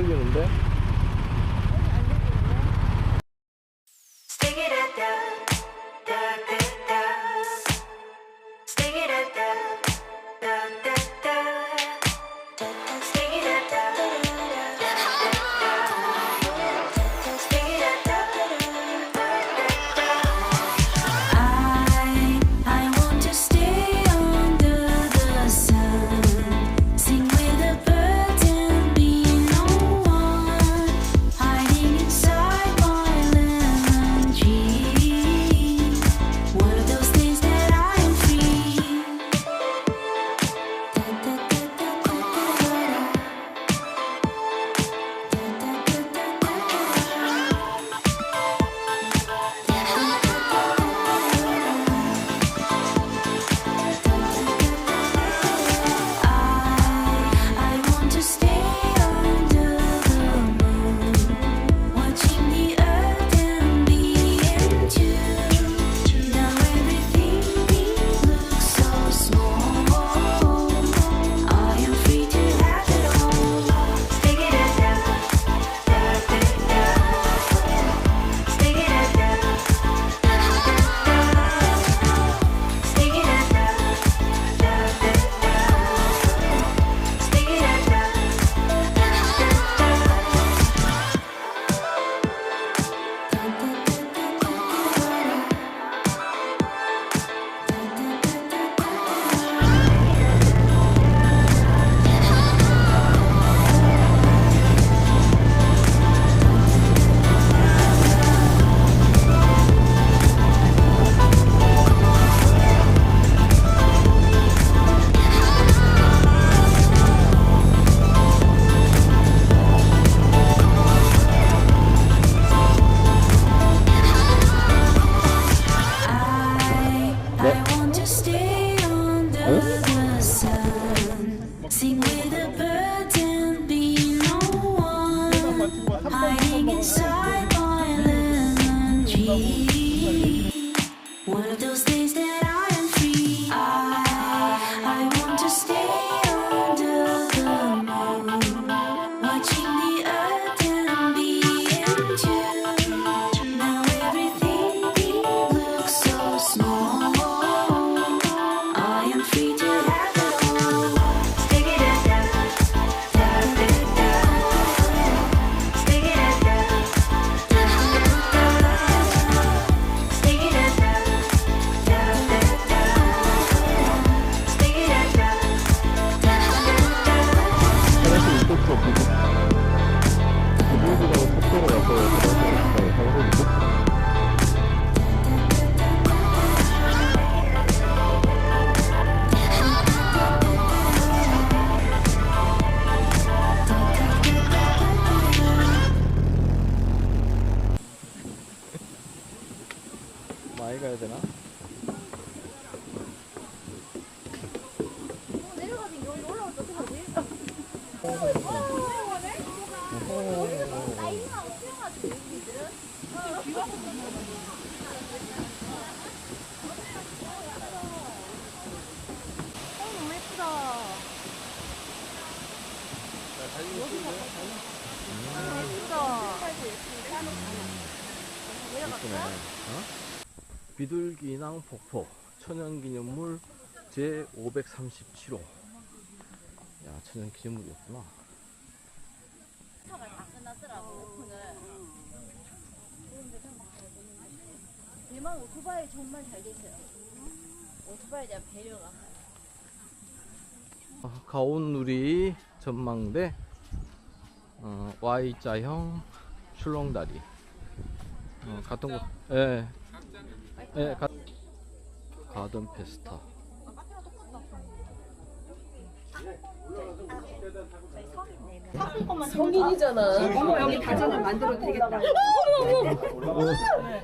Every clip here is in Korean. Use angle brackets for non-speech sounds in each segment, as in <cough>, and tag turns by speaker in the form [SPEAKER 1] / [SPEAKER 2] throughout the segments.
[SPEAKER 1] 설리는데? 이쁘네. 어? 비둘기낭 폭포 천연기념물 제 537호. 야 천연기념물이었구나.
[SPEAKER 2] 다 끝났더라고. 대만 오토바이 정말 잘 됐어요. 오토바이에 대한 배려가.
[SPEAKER 1] 어, 가온누리 전망대 어, Y자형 출렁다리 어, 같은 거 예. 예, 가, 가든 페스타
[SPEAKER 3] 어머 여기 가전을 만들어도 되겠다.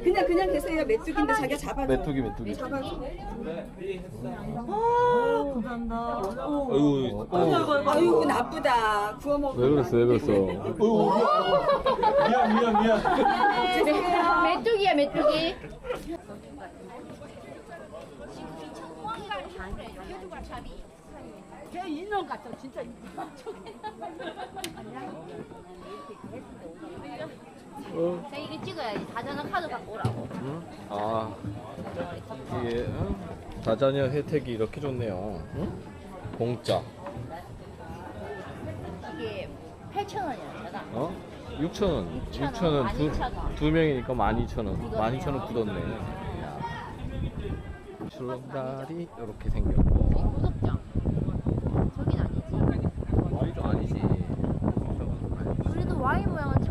[SPEAKER 3] 그냥 그냥 계세요. 메뚜기인데 자기가 잡아줘.
[SPEAKER 1] 메뚜기 메뚜기
[SPEAKER 3] 잡아줘.
[SPEAKER 1] 아이고 어,
[SPEAKER 3] 아유 나쁘다. 구워 먹어.
[SPEAKER 1] 왜 그랬어 왜 그랬어
[SPEAKER 2] 메뚜기야 메뚜기.
[SPEAKER 4] 걔 인형 같아 진짜.
[SPEAKER 5] 어?
[SPEAKER 2] 자 이거 찍어야지 자전거 카드 갖고 오라고
[SPEAKER 5] 응? 아 이게 응? 다자녀 혜택이 이렇게 좋네요. 응? 공짜.
[SPEAKER 2] 이게 8,000원이었잖아
[SPEAKER 5] 어? 6,000원.
[SPEAKER 2] 6,000원,
[SPEAKER 5] 6,000원. 두,
[SPEAKER 2] 12,000원.
[SPEAKER 5] 두 명이니까 12,000원.
[SPEAKER 2] 이거네요.
[SPEAKER 5] 12,000원 굳었네. 출렁다리 이렇게 생겼고.
[SPEAKER 2] 고 저긴 아니지. 그래도 Y 모양은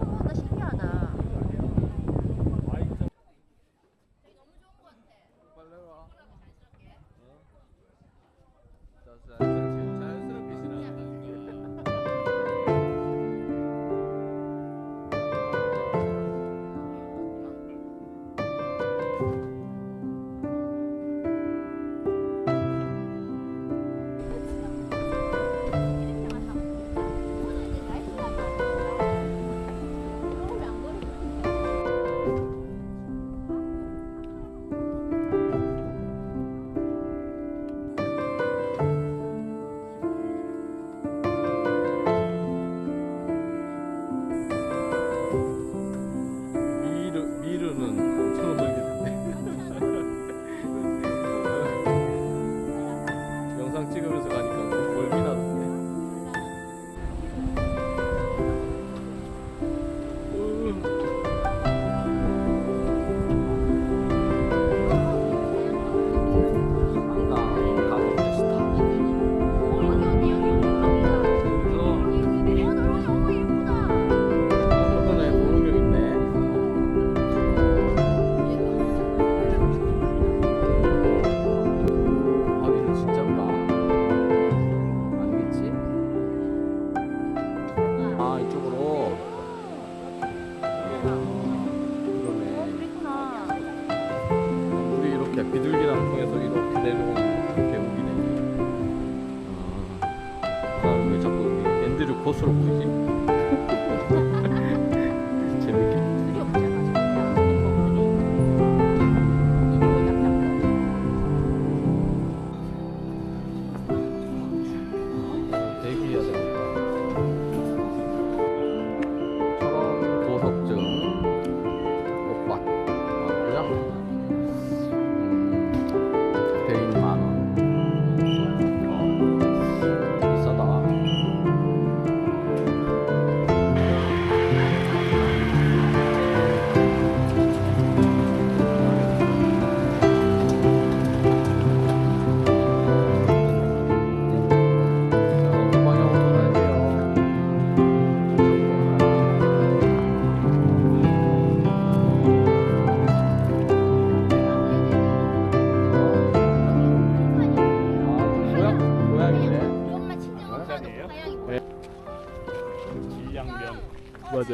[SPEAKER 6] 질량면
[SPEAKER 5] 맞아.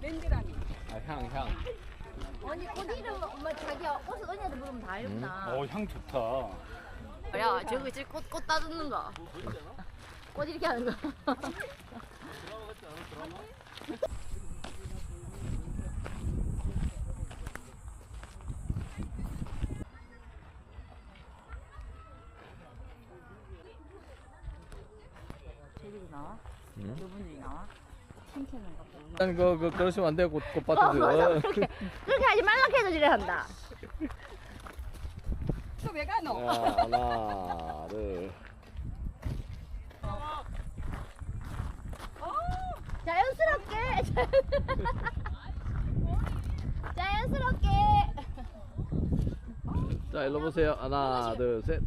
[SPEAKER 3] 랜드라미.
[SPEAKER 5] 아, 향, 향.
[SPEAKER 2] 언니 꽃 이름 엄마 자기야 옷을 언니한테 물으면 다 알구나
[SPEAKER 6] 어 향 좋다
[SPEAKER 2] 야 저기 지금 꽃, 꽃 따듬는 거. 꽃 이렇게 하는 거.
[SPEAKER 4] 저기도
[SPEAKER 5] 응?
[SPEAKER 4] 저분들이 나와?
[SPEAKER 5] 그, 그, 그러시면 안 되고, 꽃밭도.
[SPEAKER 2] 맞아, <laughs> 그렇게 그렇게 하지 말라 해도 이래 한다.
[SPEAKER 3] 또왜 가노?
[SPEAKER 5] 자, 하나, 둘.
[SPEAKER 2] 자연스럽게. <laughs> 자연스럽게.
[SPEAKER 5] 자, 일로 보세요. 하나, 둘, 셋.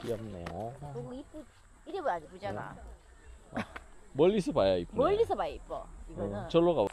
[SPEAKER 5] 귀엽네요.
[SPEAKER 2] 너무 이쁘. 이래 봐야 이쁘잖아.
[SPEAKER 5] 멀리서 봐야 이쁘네.
[SPEAKER 2] 멀리서 봐야 이뻐. 이거는.
[SPEAKER 5] 어, 절로 가. 어,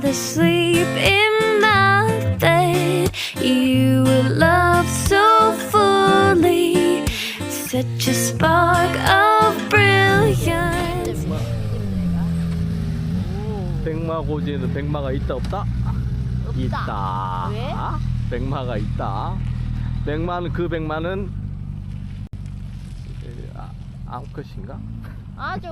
[SPEAKER 5] fall asleep in my bed. You were loved so fully, such a spark of brilliance. 백마고지에는 백마가 있다 없다? 있다.
[SPEAKER 2] 왜?
[SPEAKER 5] 백마가 있다. 백마는 그 백마는 암컷인가?
[SPEAKER 2] 아 좀.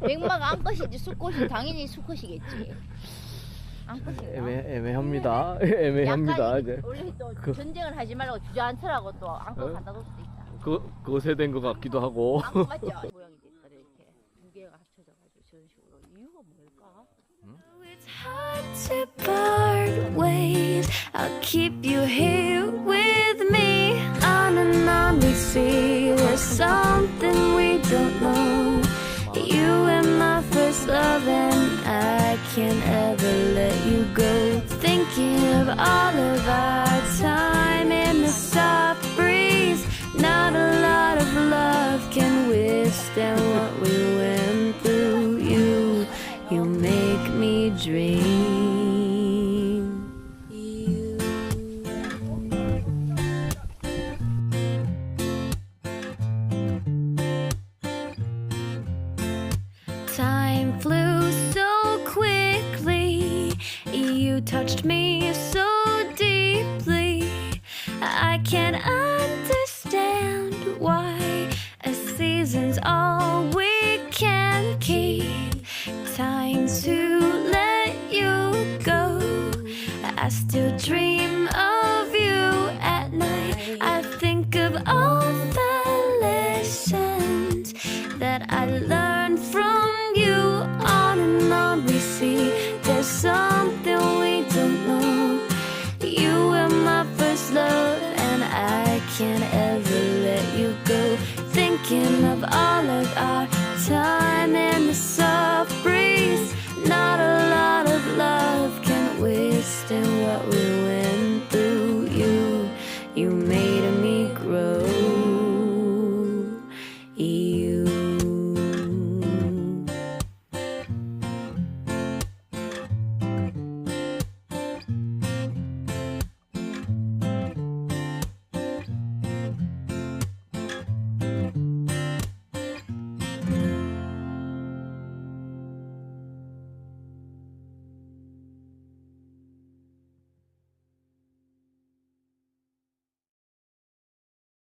[SPEAKER 2] 백마가 암컷이지 수컷이 당연히 수컷이겠지. 암컷인가?
[SPEAKER 5] 애매 애매합니다. <laughs> 애매합니다.
[SPEAKER 2] 약간
[SPEAKER 5] 이제
[SPEAKER 2] 원래 또
[SPEAKER 5] 그-
[SPEAKER 2] 전쟁을 하지 말라고 주저앉으라고 또 암컷
[SPEAKER 5] 어?
[SPEAKER 2] 갖다 놓을 수도 있다.
[SPEAKER 5] 그 그것에 된 것 같기도 하고.
[SPEAKER 2] 암컷 맞죠? <laughs> 모양이 됐다 이렇게 두 개가 합쳐져가지고 저런 식으로 이유가 뭘까?
[SPEAKER 1] It's hard to part ways. I'll keep you here all of our time in the soft breeze. Not a lot of love can withstand what we went through. You, you make me dream. All